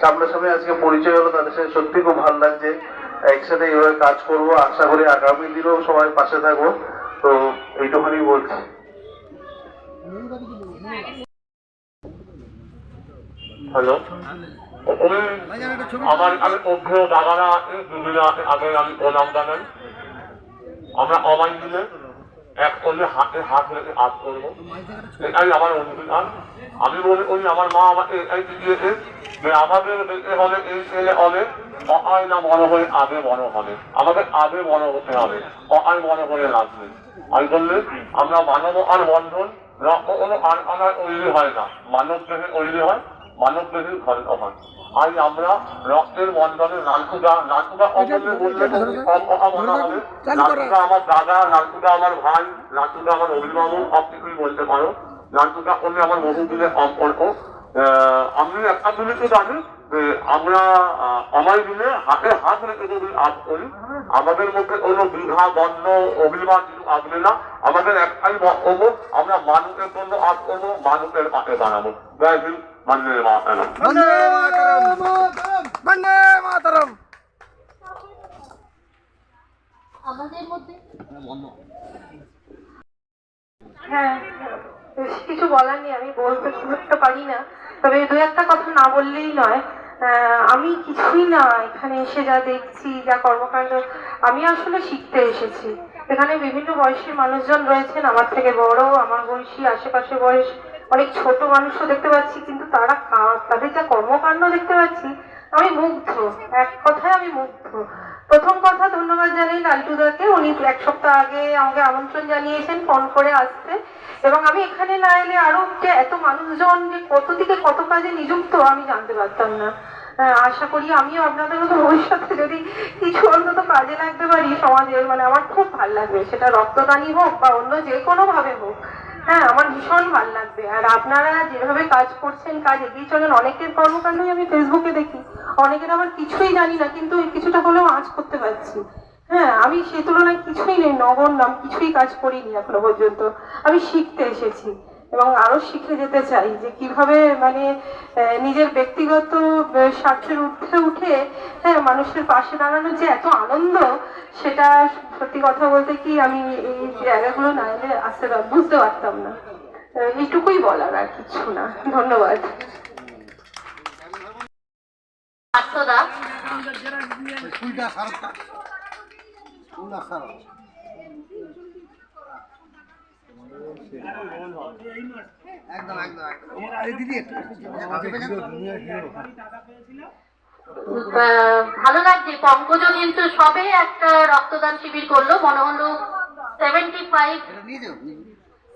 সামনাসামনি আজকে পরিচয় হলো, তাদের সাথে সত্যি খুব ভালো লাগছে। একসাথে এইভাবে কাজ করব, আশা করি আগামী দিনেও সবাই পাশে থাকব। তো এইটুখানি বলছি। হ্যালো? আমার আমি অভ্য দাদারা দুদিন আগে আমি প্রণাম জানাই। আমরা অমাই দিলে এক করলে হাতে হাত রেখে আজ করব এটাই আমার অঙ্গীকার আমি বলি, ওই আমার মা আমাকে দিয়েছে, যে আমাদের দেখতে হলে এই ছেলে হবে অআয় না বড় হয়ে আগে বড় হবে। আমাদের আগে বড় হতে হবে অআয় বড় হয়ে লাগবে আমি বললে, আমরা মানব আর বন্ধন, রক্ত কোনো আর আনার হয় না। মানব দেহে তৈরি হয় মানব দেহে ঘরে হয় আজ আমরা রক্তের বন্ধনে নালকুদা নালকুদা অমূল্যে বললে কম হবে। নালকুদা আমার দাদা নালকুদা আমার ভাই নালকুদা আমার অভিভাবক সব কিছুই বলতে পারো। নালকুদা করলে আমার বহুদিনের সম্পর্ক আমি একটা জিনিস তো জানি আমরা আমার দিনে হাতে হাত রেখে যদি আজ করি আমাদের মধ্যে কোনো বিঘা বন্ধ অভিমান কিছু আসবে না। আমাদের একটাই বক্তব্য আমরা মানুষের জন্য আজ করব মানুষের পাশে দাঁড়াবো। জয় আমাদের মধ্যে? হ্যাঁ কিছু বলার নেই আমি বলতে খুব একটা পারি না। তবে দু একটা কথা না বললেই নয় আহ, আমি কিছুই না এখানে এসে যা দেখছি যা কর্মকাণ্ড আমি আসলে শিখতে এসেছি। এখানে বিভিন্ন বয়সী মানুষজন রয়েছেন আমার থেকে বড় আমার বয়সী আশেপাশে বয়স অনেক ছোট মানুষও দেখতে পাচ্ছি কিন্তু তারা তাদের যা কর্মকাণ্ড দেখতে পাচ্ছি আমি মুগ্ধ। এক কথায় আমি মুগ্ধ। প্রথম কথা ধন্যবাদ জানাই লালটুদাকে উনি এক সপ্তাহ আগে আমাকে আমন্ত্রণ জানিয়েছেন ফোন করে আসতে। এবং আমি এখানে না এলে আরও যে এত মানুষজন যে কত দিকে কত কাজে নিযুক্ত আমি জানতে পারতাম না। আহ, আশা করি আমিও আপনাদের মতো ভবিষ্যতে যদি কিছু অন্তত কাজে লাগতে পারি সমাজের মানে আমার খুব ভালো লাগবে। সেটা রক্তদানই হোক বা অন্য যে কোনো ভাবে হোক। হ্যাঁ আমার ভীষণ ভালো লাগবে। আর আপনারা যেভাবে কাজ করছেন, কাজ এগিয়ে চলেন, অনেকের কর্মকাণ্ডই আমি ফেসবুকে দেখি। অনেকের আবার কিছুই জানি না, কিন্তু কিছুটা হলেও আজ করতে পারছি। হ্যাঁ আমি সে তুলনায় কিছুই নেই, নগণ্য নাম কিছুই কাজ করিনি এখনও পর্যন্ত। আমি শিখতে এসেছি। এবং আরও শিখে যেতে চাই যে কীভাবে মানে আহ, নিজের ব্যক্তিগত স্বার্থের ঊর্ধ্বে উঠে হ্যাঁ মানুষের পাশে দাঁড়ানোর যে এত আনন্দ সেটা সত্যি কথা বলতে কি আমি এই জায়গাগুলো না এলে আসতে বুঝতে পারতাম না। এইটুকুই বলার আর কিছু না। ধন্যবাদ। পার্থদা ফুলটা সারতা ফুলটা সারতা একদম একদম একদম। দিদি আহ, ভালো লাগছে। পঙ্কজও কিন্তু সবে একটা রক্তদান শিবির করল। মনে হলো সেভেন্টি ফাইভ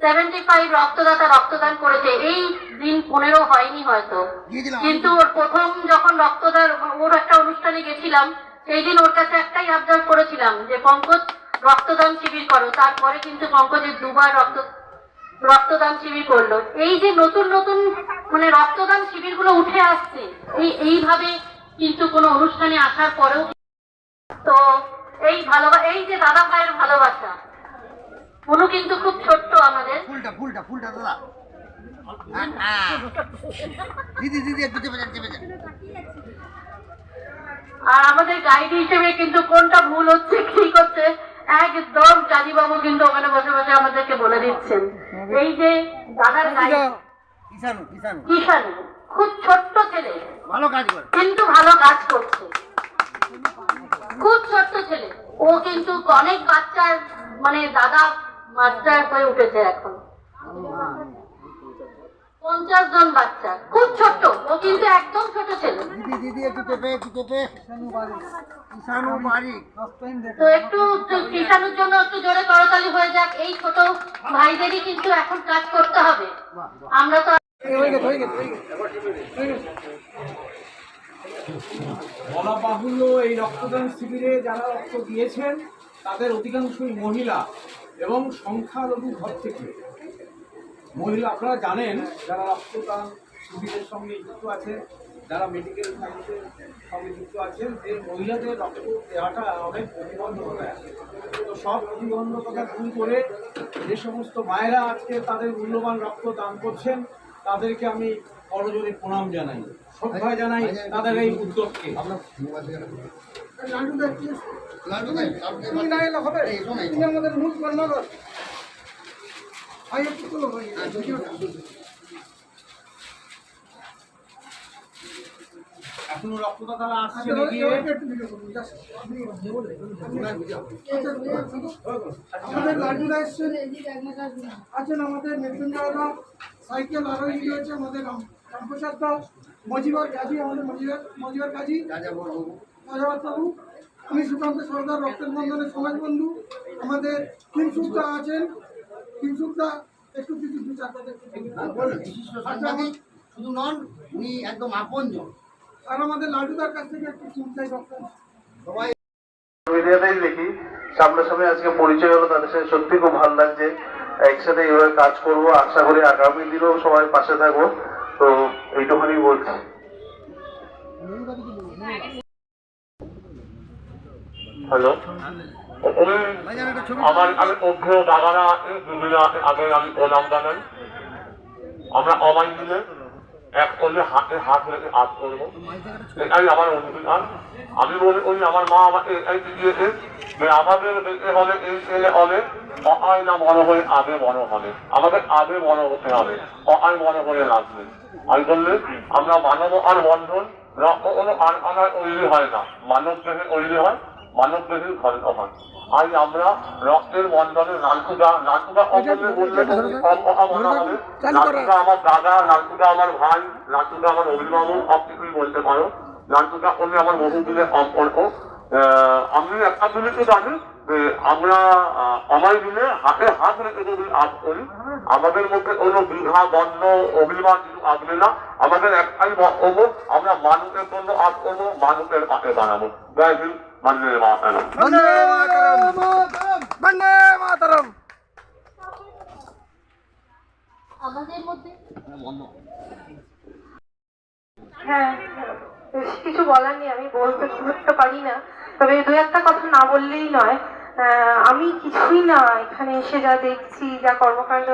সেভেন্টি ফাইভ রক্তদাতা রক্তদান করেছে। এই দিন পনেরো হয়নি হয়তো। কিন্তু ওর প্রথম যখন রক্তদান ওর একটা অনুষ্ঠানে গেছিলাম সেই দিন ওর কাছে একটাই আবদার করেছিলাম যে পঙ্কজ রক্তদান শিবির করো তারপরে কিন্তু পঙ্কজের দুবার রক্ত রক্তদান শিবির করল। এই যে নতুন নতুন মানে রক্তদান শিবিরগুলো উঠে আসছে এই এইভাবে কিন্তু কোনো অনুষ্ঠানে আসার পরেও তো এই ভালোবাসা এই যে দাদা ভাইয়ের ভালোবাসা অনু কিন্তু খুব ছোট্ট আমাদের। ফুলটা ফুলটা ফুলটা দাদা। হ্যাঁ, হ্যাঁ। দিদি দিদি একটু চেপে যান চেপে যান। আর আমাদের গাইড হিসেবে কিন্তু কোনটা ভুল হচ্ছে কি করছে একদম কাজীবাবু কিন্তু ওখানে বসে বসে আমাদেরকে বলে দিচ্ছেন। এই যে দাদার কিষানু কিষানু খুব ছোট্ট ছেলে। ভালো কাজ করে। কিন্তু ভালো কাজ করছে। খুব ছোট্ট ছেলে। ও কিন্তু অনেক বাচ্চার মানে দাদা মাস্টার হয়ে উঠেছে এখন। পঞ্চাশ জন বাচ্চা। খুব ছোট্ট ও কিন্তু একদম ছোট ছেলে। দিদি দিদি একটু চেপে একটু চেপে। কিষানু বাড়ি। তো একটু কিষানুর জন্য একটু জোরে করতালি হয়ে যাক। এই ছোট ভাইদেরই কিন্তু এখন কাজ করতে হবে। আমরা তো বলা বাহুল্য এই রক্তদান শিবিরে যারা রক্ত দিয়েছেন তাদের অধিকাংশই মহিলা এবং সংখ্যালঘু ঘর থেকে। মহিলা আপনারা জানেন যারা রক্তদান শিবিরের সঙ্গে যুক্ত আছে যারা মেডিকেল সায়েন্সের সঙ্গে যুক্ত আছেন যে মহিলাদের রক্ত দেওয়াটা অনেক প্রতিবন্ধকতা। আছে তো সব প্রতিবন্ধকতা দূর করে যে সমস্ত মায়েরা আজকে তাদের মূল্যবান রক্ত দান করছেন তাদেরকে আমি করজোরে প্রণাম জানাই শ্রদ্ধা জানাই তাদের এই উদ্যোগকে। আমাদের আছেন আমাদের সাইকেল আরও ইয়ে হয়েছে আমাদের রাম- রামপ্রসাদ দাস মজিবার কাজী আমাদের মজিবার কাজী বাবু আমি সুকান্ত সরকার রক্তের বন্ধনের সমাজ বন্ধু আমাদের কিংসুকদা আছেন। কিংসুকদা একটু কিছু দু চার। বিশিষ্ট সাংবাদিক শুধু নন উনি একদম আপনজন। আর আমাদের লাড্ডুদার কাছ থেকে একটু শুনতে রক্তের সবাই মিডিয়াতেই দেখি সামনাসামনি আজকে পরিচয় হলো তাদের সাথে সত্যি খুব ভালো লাগছে। একসাথে এইভাবে কাজ করব আশা করি আগামী দিনেও সবাই পাশে থাকব। তো এইটুখানি বলছি। হ্যালো। আমার আমি অভ্যেয় দাদারা আগে আমি প্রণাম জানাই। আমরা অমাই মিলে এক করলে হাতে হাত রেখে হাত করব। এটাই আমার অনুদান আমি বলি, ওই আমার মা আমাকে এটাই দিয়েছে যে আমাদের বেঁচে হলে এই ছেলে হবে অআই না বড় হয়ে আগে বড় হবে। আমাদের আগে বড় হতে হবে অআই বড় হয়ে লাগবে আমি বললে, আমরা মানব আর বন্ধন, রক্ত কোনো আনার তৈরি হয় না। মানব দেহে তৈরি হয় মানব দেহে খন্ড হয় আজ আমরা রক্তের বন্ধনে নালকুদা নালকুদা অমূল্যে বললে কম কথা মনে হবে। নালকুদা আমার দাদা নালকুদা আমার ভাই নালকুদা আমার অভিভাবক সব কিছুই বলতে পারো। নালকুদা করলে আমার বহুদিনের সম্পর্ক আমি একটা জিনিস তো জানি যে আমরা আমার দিনে হাতে হাত রেখে যদি আজ করি আমাদের মধ্যে কোনো বিঘা দ্বন্দ্ব অভিমান কিছু আসবে না। আমাদের একটাই বক্তব্য আমরা মানুষের জন্য আজ করব মানুষের পাশে দাঁড়াবো। জয় হিন্দ। আমাদের মধ্যে হ্যাঁ বেশি কিছু বলার নেই আমি বলতে খুব পারি না। তবে দু একটা কথা না বললেই নয় আহ, আমি কিছুই না এখানে এসে যা দেখছি যা কর্মকাণ্ড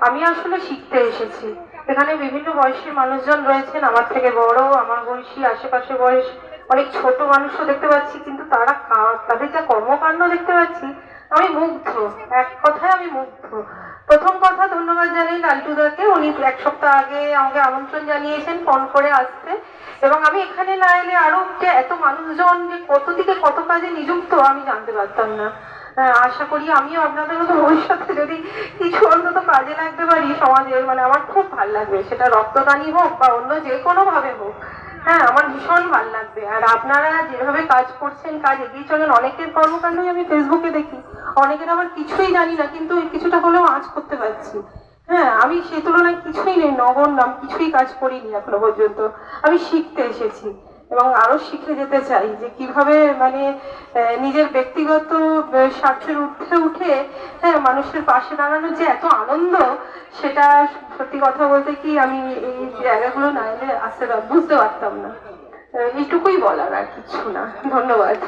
আমি আসলে শিখতে এসেছি। এখানে বিভিন্ন বয়সী মানুষজন রয়েছেন আমার থেকে বড় আমার বয়সী আশেপাশে বয়স অনেক ছোট মানুষও দেখতে পাচ্ছি কিন্তু তারা তাদের যা কর্মকাণ্ড দেখতে পাচ্ছি আমি মুগ্ধ। এক কথায় আমি মুগ্ধ। প্রথম কথা ধন্যবাদ জানাই লালটুদাকে উনি এক সপ্তাহ আগে আমাকে আমন্ত্রণ জানিয়েছেন ফোন করে আসতে। এবং আমি এখানে না এলে আরও যে এত মানুষজন যে কত দিকে কত কাজে নিযুক্ত আমি জানতে পারতাম না। আহ, আশা করি আমিও আপনাদের মতো ভবিষ্যতে যদি কিছু অন্তত কাজে লাগতে পারি সমাজের মানে আমার খুব ভালো লাগবে। সেটা রক্তদানই হোক বা অন্য যে কোনো ভাবে হোক। হ্যাঁ আমার ভীষণ ভালো লাগবে। আর আপনারা যেভাবে কাজ করছেন, কাজ এগিয়ে চলেন অনেকের কর্মকাণ্ডই আমি ফেসবুকে দেখি। অনেকের আবার কিছুই জানি না, কিন্তু কিছুটা হলেও আজ করতে পারছি। হ্যাঁ আমি সে তুলনায় কিছুই নেই, নগণ্য নাম কিছুই কাজ করিনি এখনও পর্যন্ত। আমি শিখতে এসেছি। এবং আরও শিখে যেতে চাই যে কীভাবে মানে নিজের ব্যক্তিগত স্বার্থের উঠে উঠে হ্যাঁ মানুষের পাশে দাঁড়ানোর যে এত আনন্দ, সেটা সত্যি কথা বলতে কি আমি এই জায়গাগুলো না এলে আসতে বুঝতে পারতাম না। এইটুকুই বলার আর কিছু না। ধন্যবাদ।